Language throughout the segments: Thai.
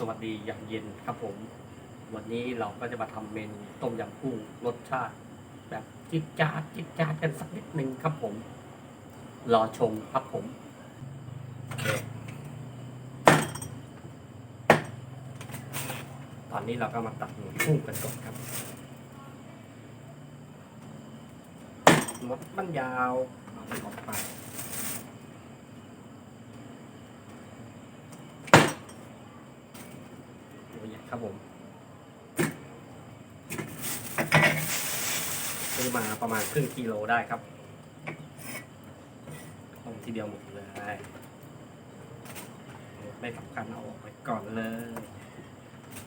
สวัสดียามเย็นครับผม วันนี้เราก็จะมาทำเมนูต้มยำกุ้งรสชาติ แบบจิดจาดจิดจาดกันสักนิดนึงครับผม รอชมครับผมโอเคตอนนี้เราก็มาตัดหมูกุ้งกันก่อนครับมดมันยาวเอาไปออกไป ตัวใหญ่ครับผมซื้อมา ประมาณครึ่งกิโลได้ครับต้มทีเดียวหมดเลยไม่สำคัญเอาออกไปก่อนเลย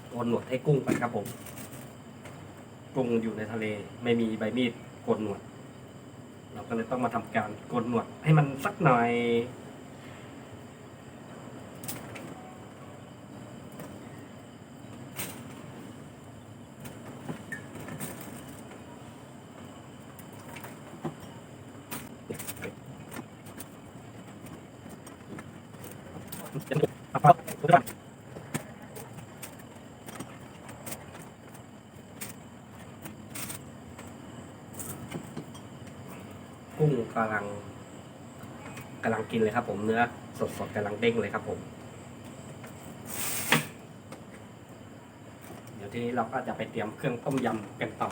โกนหนวดให้กุ้งไปครับผมกุ้งอยู่ในทะเลไม่มีใบมีดโกนหนวด เราก็เลยต้องมาทำการโกนหนวดให้มันสักหน่อย กุ้งกำลังกำลังกินเลยครับ ผมเนื้อสดสดๆกำลังเด้งเลยครับผม เดี๋ยวทีนี้เราก็จะไปเตรียมเครื่องต้มยำกันต่อ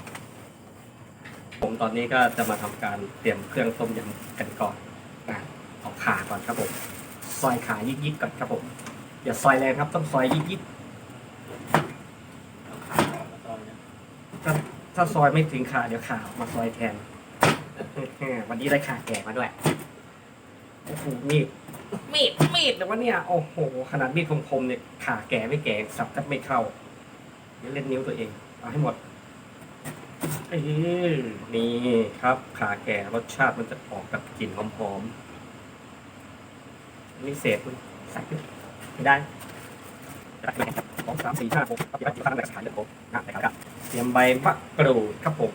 ผมตอนนี้ก็จะมาทำการเตรียมเครื่องต้มยำกันก่อนนะเอาขาก่อนครับผมซอยขายิกๆก่อนครับผมอย่าซอยแรงครับต้องซอยยิกๆถ้าถ้าซอยไม่ถึงขาเดี๋ยวขาออกมาซอยแทน วันนี้ได้ขาแก่มาด้วยโอ้โหมีดมีดมีดแต่ว่าเนี่ยโอ้โหขนาดมีดคมๆเนี่ยขาแก่ไม่แก่สับแทบไม่เข้าเดี๋ยวเล่นนิ้วตัวเองเอาให้หมดเออนี่ครับขาแก่รสชาติมันจะออกกับกลิ่นหอมๆนี่เศษมันใส่ไปไม่ได้สองสามสี่ห้าหกครับอยู่ข้างในกระถางเดี๋ยวผมอะไปครับเตรียมใบมะกรูดครับผม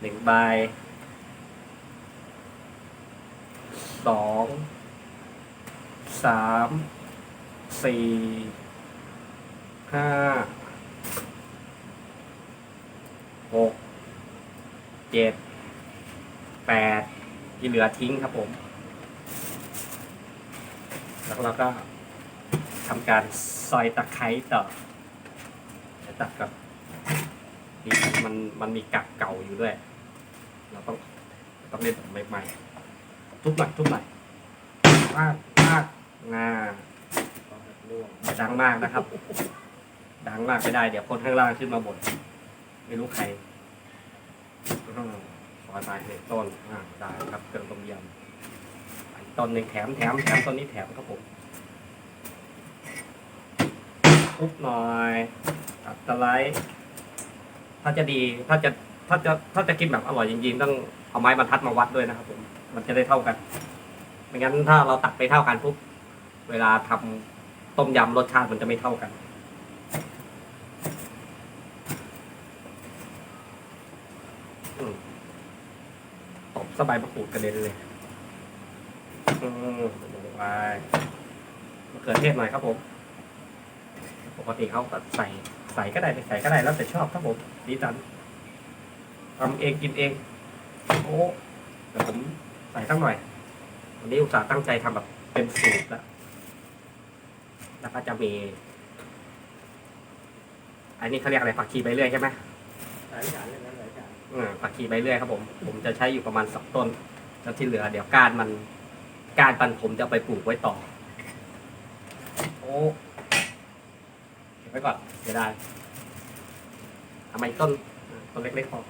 หนึ่งใบ สองสามสี่ห้าหกเจ็ดแปดที่เหลือทิ้งครับผม แล้วเราก็ทำการซอยตะไคร้ต่อตัดกับนี่มันมันมีกักเก่าอยู่ด้วย เราต้องต้องเล่นแบบใหม่ๆ ทุบหน่อยทุบหน่อยมากมากงาอย่าดังมากนะครับ ดังมากไม่ได้ เดี๋ยวคนข้างล่างขึ้นมาบ่นไม่รู้ใครอืมซอยไปหนึ่งต้นอ่าได้ครับเครื่องต้มยำอีกต้นหนึ่งแถมแถมแถมต้นนี้แถมครับผมทุบหน่อยตัดตะไลด์ถ้าจะดีถ้าจะถ้าจะถ้าจะกินแบบอร่อยจริงๆ ต้องเอาไม้บรรทัดมาวัดด้วยนะครับผม มันจะได้เท่ากันไม่งั้นถ้าเราตัดไปเท่ากันปุ๊บเวลาทำต้มยำรสชาติมันจะไม่เท่ากัน ตบสบายมะกรูดกระเด็นเลยอืมไปมะเขือเทศหน่อยครับผม ปกติเขาใส่ใส่ก็ได้ไม่ใส่ก็ได้แล้วแต่ชอบครับผมดีจันทำเองกินเอง โอ้เดี๋ยวผม ใส่ตั้งหน่อย วันนี้อุตส่าห์ตั้งใจทำแบบเป็นสูตรแล้วแล้วก็จะมี อันนี้เขาเรียกอะไรผักชีใบเลื่อยใช่ไหมหลายอย่างเลยนะหลายอย่างอืมผักชีใบเลื่อยครับผม ผมจะใช้อยู่ประมาณสองต้น แล้วที่เหลือ เดี๋ยวก้านมันก้านปันผมจะเอาไปปลูกไว้ต่อ โอ้เก็บไว้ก่อนเดี๋ยวได้ทำไมต้นอ่าต้นเล็กๆพอ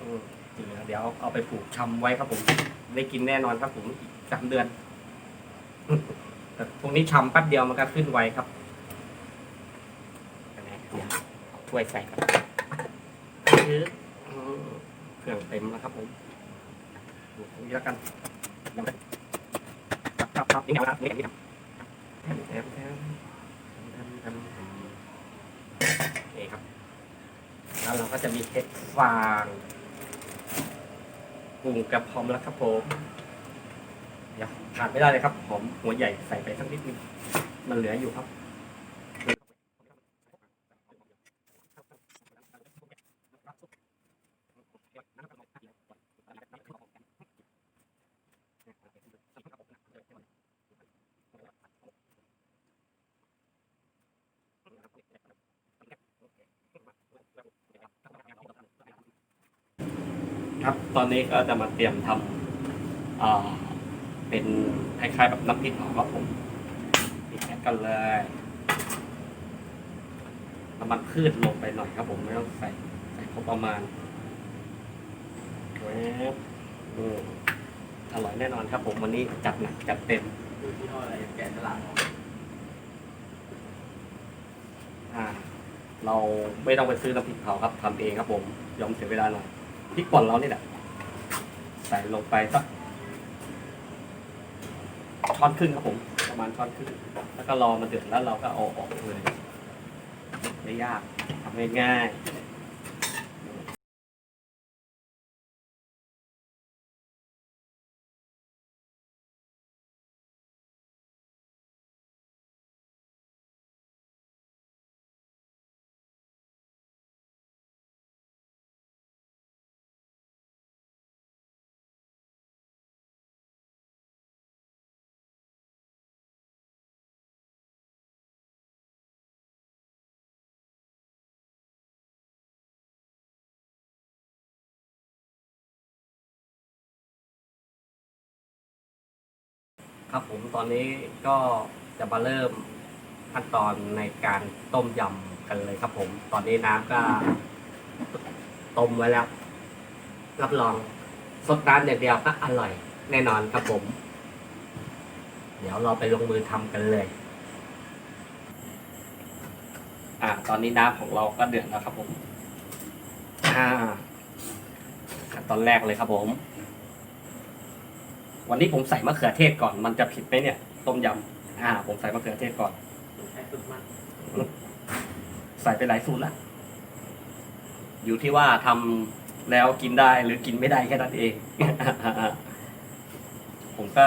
อืมที่ เหลือเดี๋ยวเอาไปปลูกชำไว้ครับผม ได้กินแน่นอนครับผมอีกสามเดือน แต่พวกนี้ชำแป๊บเดียวมันก็ขึ้นไวครับเดี๋ยวเอาถ้วยใส่ครับคืออืมเครื่องเต็มแล้วครับผมดูตรงนี้แล้วกันยังไม่ครับครับครับนี่เอาละนี่นี่ครับแถมแถมแถมแถมแถมแถมโอเคครับ แล้วเราก็จะมีเห็ดฟาง กุ้งกระพร้อมแล้วครับผมเดี๋ยวขาดไม่ได้เลยครับหอมหัวใหญ่ใส่ไปสักนิดนึงมันเหลืออยู่ครับ ตอนนี้ก็จะมาเตรียมทำเป็นคล้ายๆแบบน้ำพริกเผาครับผมปิดแก๊สกันเลยน้ำมันพืชลงไปหน่อยครับผมไม่ต้องใส่ใส่พอประมาณแวบอืมอร่อยแน่นอนครับผมวันนี้จัดหนักจัดเต็มดูที่ห้ออะไรแกะสลักออกอ่าเราไม่ต้องไปซื้อน้ำพริกเผาครับทำเองครับผมยอมเสียเวลาหน่อยพริกป่นเรานี่แหละ ใส่ลงไปสักช้อนครึ่งครับผม ประมาณช้อนครึ่งแล้วก็รอมันเดือดแล้วเราก็เอาออกเลยไม่ยากทำง่ายๆ ครับผมตอนนี้ก็จะมาเริ่มขั้นตอนในการต้มยำกันเลยครับผม ตอนนี้น้ำก็ต้มไว้แล้ว รับรองสดน้ำอย่างเดียวก็อร่อย แน่นอนครับผม เดี๋ยวเราไปลงมือทำกันเลย อ่า ตอนนี้น้ำของเราก็เดือดแล้วครับผม อ่าขั้นตอนแรกเลยครับผม วันนี้ผมใส่มะเขือเทศก่อน มันจะผิดไหมเนี่ย ต้มยำอ่า ผมใส่มะเขือเทศก่อนใช้สุดมันใส่ไปหลายสูตรแล้วอยู่ที่ว่าทำแล้วกินได้หรือกินไม่ได้แค่นั้นเอง ผมก็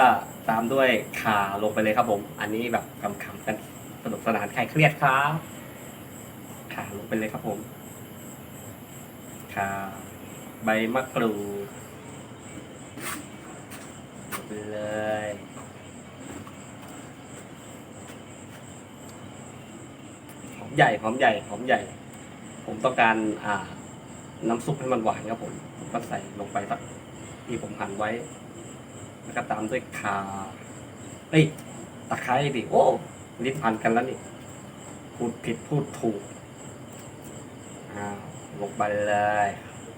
ตามด้วยข่าลงไปเลยครับผม อันนี้แบบคำๆกันสนุกสนานใครเครียดครับข่าลงไปเลยครับผมข่าใบมะกรูดลงไป เลย หอมใหญ่หอมใหญ่หอมใหญ่ ผมต้องการอ่า น้ำซุปให้มันหวานครับผม ผมก็ใส่ลงไปสักที่ผมหั่นไว้ แล้วก็ตามด้วยขาเอ้ยตะไคร้ดิโอ้ลิ้นพันกันแล้วนี่ พูดผิดพูดถูกอ่าลงไปเลย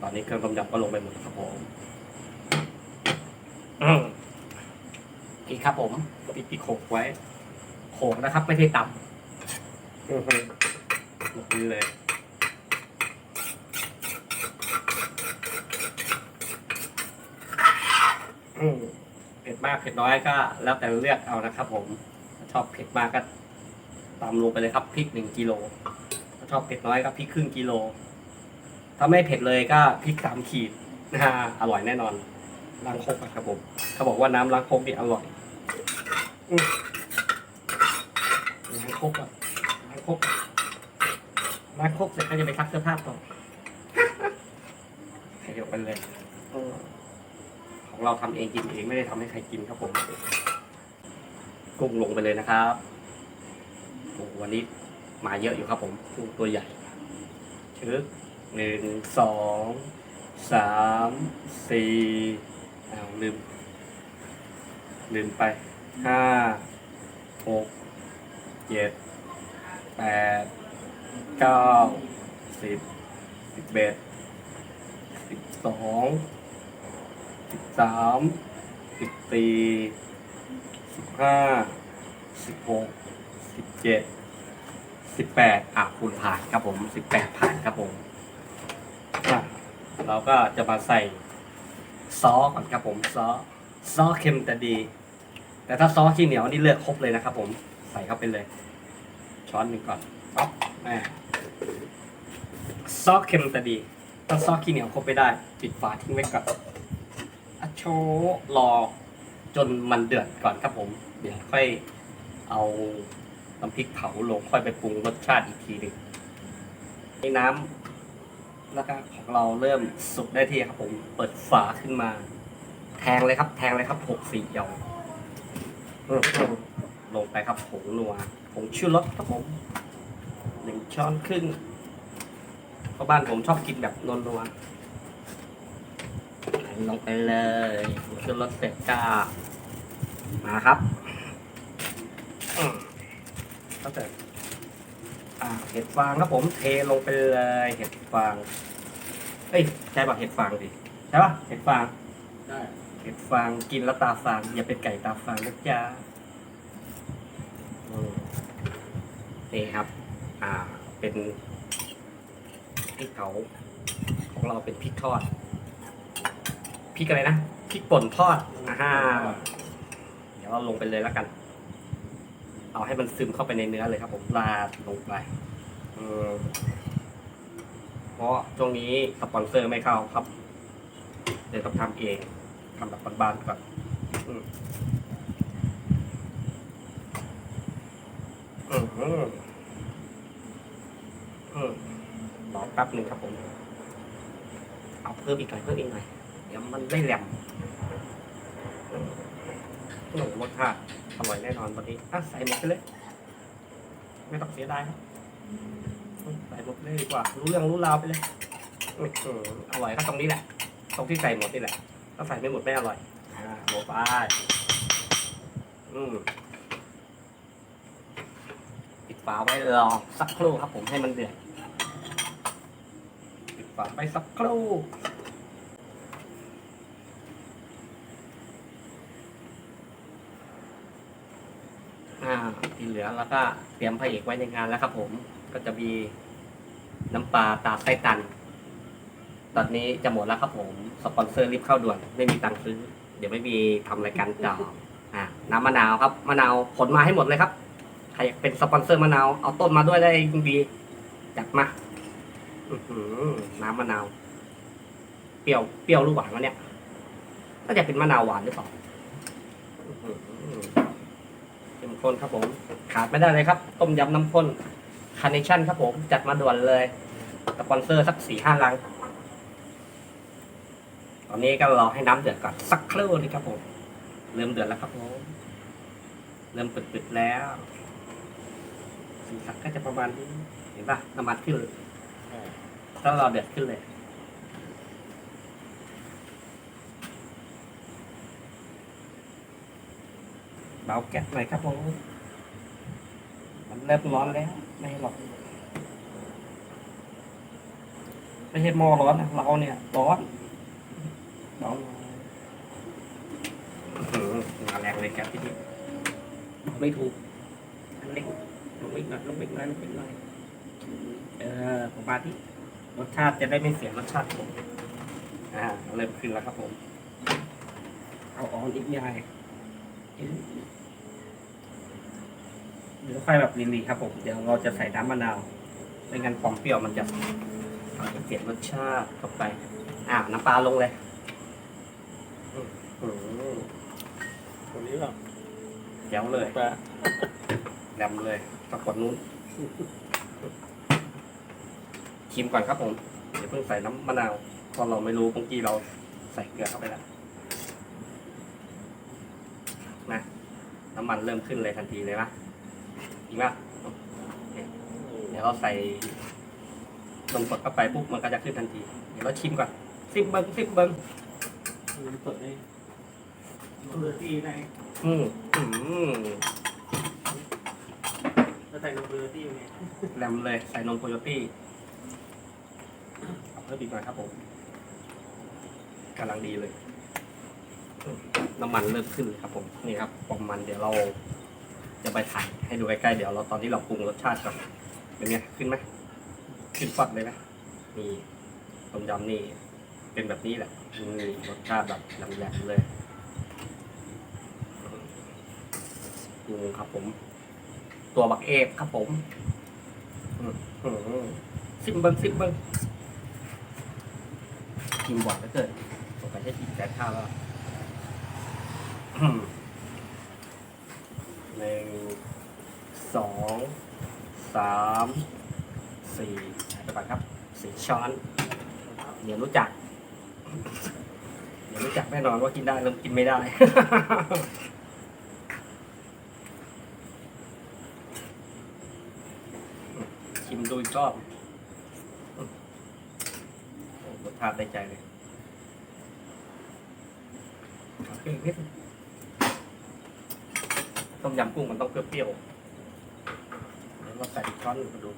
ตอนนี้เครื่องต้มยำก็ลงไปหมดครับผมอืม อีกครับผมปิดปีโขกไว้โขกนะครับ ไม่ใช่ตำอือฮึลงไปเลย อืมเผ็ดมากเผ็ดน้อยก็แล้วแต่เลือกเอานะครับผมถ้าชอบเผ็ดมากก็ตามลงไปเลยครับพริกหนึ่งกิโลถ้าชอบเผ็ดน้อยก็พริกครึ่งกิโล ถ้าไม่เผ็ดเลยก็พริกสามขีดนะฮะอร่อยแน่นอนล้างคกอะครับผมเขาบอกว่าน้ำล้างคกนี่อร่อย อืมล้างคกอะล้าคกอะล้างคกเสร็จก็จะไปซักเสื้อผ้าต่อให้เดี๋ยวไปเลยของเราทำเองกินเองไม่ได้ทำให้ใครกินครับผมกุ้งลงไปเลยนะครับโอ้วันนี้มาเยอะอยู่ครับผมกุ้งตัวใหญ่ชึกหนึ่งสองสามสี่อ้าวลืมลืมไป ห้าหกเจ็ดแปดเก้าสิบสิบเอ็ดสิบสองสิบสามสิบสี่สิบห้าสิบหกสิบเจ็ดสิบแปดอะคุณผ่านครับผมสิบแปดผ่านครับผมอะเราก็จะมาใส่ซอสก่อนครับผมซอสซอสเค็มแต่ดี แต่ถ้าซอสขี้เหนียวนี่เลือกครบเลยนะครับ ผมใส่เข้าไปเลย ช้อนหนึ่งก่อนป๊อปแม่ซอสเค็มแต่ดี ถ้าซอสขี้เหนียวครบไม่ได้ปิดฝาทิ้งไว้ก่อนอโชรอจนมันเดือดก่อนครับผม เดี๋ยวค่อยเอาน้ำพริกเผาลงค่อยไปปรุงรสชาติอีกทีหนึ่งในน้ำแล้วก็ของเราเริ่มสุกได้ที่ครับผม เปิดฝาขึ้นมา แทงเลยครับ แทงเลยครับหกสี่เอี ลงไปครับผงนัวผงชูรสครับผมหนึ่งช้อนครึ่งเพราะบ้านผมชอบกินแบบนัวๆลงไปเลยขึ้นรถเสร็จก็มาครับก็เสร็จอ่าเห็ดฟางครับผมเทลงไปเลยเห็ดฟาง เอ้ยใช่ป่ะเห็ดฟางดิใช่ป่ะเห็ดฟาง ได้ เห็ดฟางกินแล้วตาฟางอย่าเป็นไก่ตาฟางนะจ๊ะอืมนี่ครับ อ่า เป็นพริกเผาของเราเป็นพริกทอดพริกอะไรนะพริกป่นทอดอ่าเดี๋ยวเราลงไปเลยแล้วกัน เอาให้มันซึมเข้าไปในเนื้อเลยครับ ผมราดลงไปอืมเพราะช่วงนี้สปอนเซอร์ไม่เข้าครับ เดี๋ยวต้องทำเอง ทำแบบบานๆก่อนอืมอืมอืมอืมรอแป๊บหนึ่งครับผม เอาเพิ่มอีกหน่อยเพิ่มอีกหน่อย เดี๋ยวมันได้แหลมหนุ่มรสชาติอร่อยแน่นอนวันนี้อะใส่หมดไปเลย ไม่ต้องเสียดายครับใส่หมดเลยดีกว่า รู้เรื่องรู้ราวไปเลยอืออร่อยก็ตรงนี้แหละ ตรงที่ใส่หมดนี่แหละ ถ้าใส่ไม่หมดไม่อร่อยอ่าโมไปอืมปิดฝาไว้รอสักครู่ครับผมให้มันเดือดปิดฝาไว้สักครู่อ่าที่เหลือแล้วก็เตรียมพระเอกไว้ในงานแล้วครับผมก็จะมีน้ำปลาตาไส้ตัน ตอนนี้จะหมดแล้วครับผม สปอนเซอร์รีบเข้าด่วน ไม่มีตังค์ซื้อ เดี๋ยวไม่มีทำรายการต่ออะน้ำมะนาวครับ มะนาวผลมาให้หมดเลยครับ ใครอยากเป็นสปอนเซอร์มะนาว เอาต้นมาด้วยได้ยิ่งดี จัดมาอื้อหือน้ำมะนาว เปรี้ยว เปรี้ยวหรือหวานวะเนี่ย น่าจะเป็นมะนาวหวานหรือเปล่าอื้อหือเข้มข้นครับผม ขาดไม่ได้เลยครับ ต้มยำน้ำข้นคาร์เนชั่นครับผม จัดมาด่วนเลย สปอนเซอร์สักสี่ห้าลัง อนนี้ก็รอให้น้ำเดือดก่อนสักครู่นึงครับผม เริ่มเดือดแล้วครับผมเริ่มปิดๆแล้วสีสันก็จะประมาณนี้เห็นปะน้ำมันขึ้นถ้าเราเดือดขึ้นเลยเบาแก๊สหน่อยครับผมมันเริ่มร้อนแล้ว ไม่หรอกไม่ใช่หม้อร้อนนะเราเนี่ยร้อนร้อนอื้อหือ มาแรงเลยครับพี่ดิไม่ถูกอันเล็กลงไปอีกหน่อยลงไปอีกหน่อยลงไปอีกหน่อยเออประมาณนี้รสชาติจะได้ไม่เสียรสชาติผมอ่าเริ่มขึ้นแล้วครับผม เอาออนอีกหน่อยเดี๋ยวค่อยแบบลีๆครับผม เดี๋ยวเราจะใส่น้ำมะนาวไม่งั้นความเปรี้ยวมันจะเราจะเปลี่ยรสชาติเข้าไป อ่าน้ำปลาลงเลยอื้อ หือคนนี้แบบแจ๋วเลยปลาแดมเลยปรากฏนู้นชิมก่อนครับผมเดี๋ยวเพิ่งใส่น้ำมะนาวเพราะเราไม่รู้เมื่อกี้เราใส่เกลือเข้าไปแล้วนะน้ำมันเริ่มขึ้นเลยทันทีเลยนะจริงป่ะเนี่ยเดี๋ยวเราใส่นมสดเข้าไปปุ๊บมันก็จะขึ้นทันที เดี๋ยวเราชิมก่อนซิมเบิ้งซิมเบิ้งน้ำสดได้ เบอร์ตี้ได้อืมอืมแล้วใส่น้ำเบอร์ตี้ไงแรมเลยใส่นมโคโยตี้เอาเพิ่มอีกหน่อยครับผมกำลังดีเลย น้ำมันเริ่มขึ้นเลยครับผม นี่ครับปมมันเดี๋ยวเรา จะไปถ่ายให้ดูใกล้ๆ เดี๋ยวเราตอนที่เราปรุงรสชาติก่อนเป็นไงขึ้นไหมขึ้นฟัดเลยนะนี่ต้มยำนี่เป็นแบบนี้แหละนี่รสชาติแบบแหลมๆเลยุงครับผม ตัวบักเอฟครับผมอืมอืมซิมเบิงซิมเบิงกินบ่อยเหลือเกินสงสัยจะกินแต่ข้าวแล้วหนึ่งสองสามสี่ไปก่อนครับสี่ช้อนเดี๋ยวรู้จักเดี๋ยวรู้จักแน่นอนว่ากินได้หรือกินไม่ได้ ชิมดูอีกรอบอืมโอ้รสชาติได้ใจเลยขึ้นนิดต้มยำกุ้งมันต้องเปรี้ยวๆเดี๋ยวเราใส่อีกช้อนหนึ่งมาดู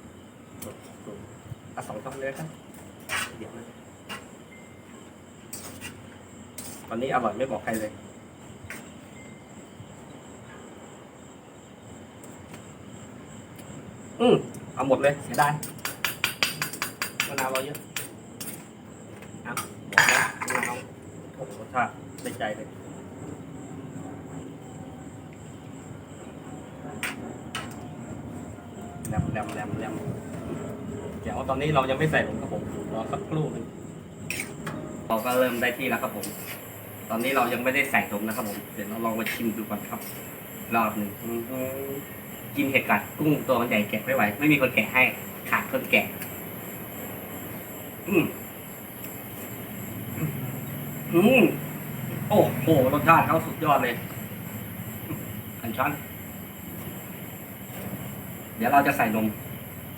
ดูดูอะสองช้อนเลยครับเดี๋ยวนะวันนี้อร่อยไม่บอกใครเลยอืม เอาหมดเลยเสียดายมะนาวเราเยอะเอาหมดแล้วมะนาวโอ้โหรสชาติได้ใจเลยแหลมแหลมแหลมแหลมเดี๋ยวตอนนี้เรายังไม่ใส่ลงครับผมรอสักครู่หนึงเราก็เริ่มได้ที่แล้วครับผม ตอนนี้เรายังไม่ได้ใส่ลงนะครับผม เดี๋ยวเราลองมาชิมดูก่อนครับ รอบหนึ่ง กินเห็ดกัดกุ้งตัวมันใหญ่แกะไม่ไหว ไม่มีคนแกะให้ ขาดคนแกะ อืมอืมโอ้โหรสชาติเขาสุดยอดเลยอันช้อน เดี๋ยวเราจะใส่นม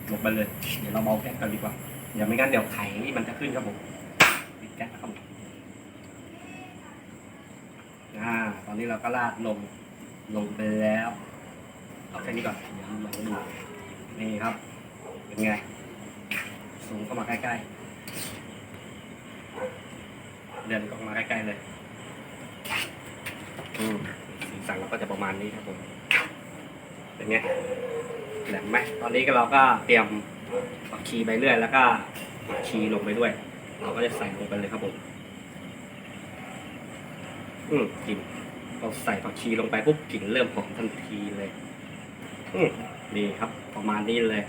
ลงไปเลย เดี๋ยวเราเบาแก๊สกันดีกว่า เดี๋ยวไม่งั้นเดี๋ยวไข่นี่มันจะขึ้นครับผมปิดแก๊สครับอ่า ตอนนี้เราก็ราดนมลงไปแล้ว เอาแค่นี้ก่อนเดี๋ยวลองดูนี่ครับ เป็นไงสูงเข้ามาใกล้ๆเดินออกมาใกล้ๆเลยอืมสีสันเราก็จะประมาณนี้ครับผมเป็นไงแหลมไหมตอนนี้ก็เราก็เตรียมผักชีไปเรื่อย แล้วก็ผักชีลงไปด้วย เราก็จะใส่ลงไปเลยครับผมอืมกลิ่นเราใส่ผักชีลงไปปุ๊บกลิ่นเริ่มหอมทันทีเลย นี่ครับประมาณนี้เลย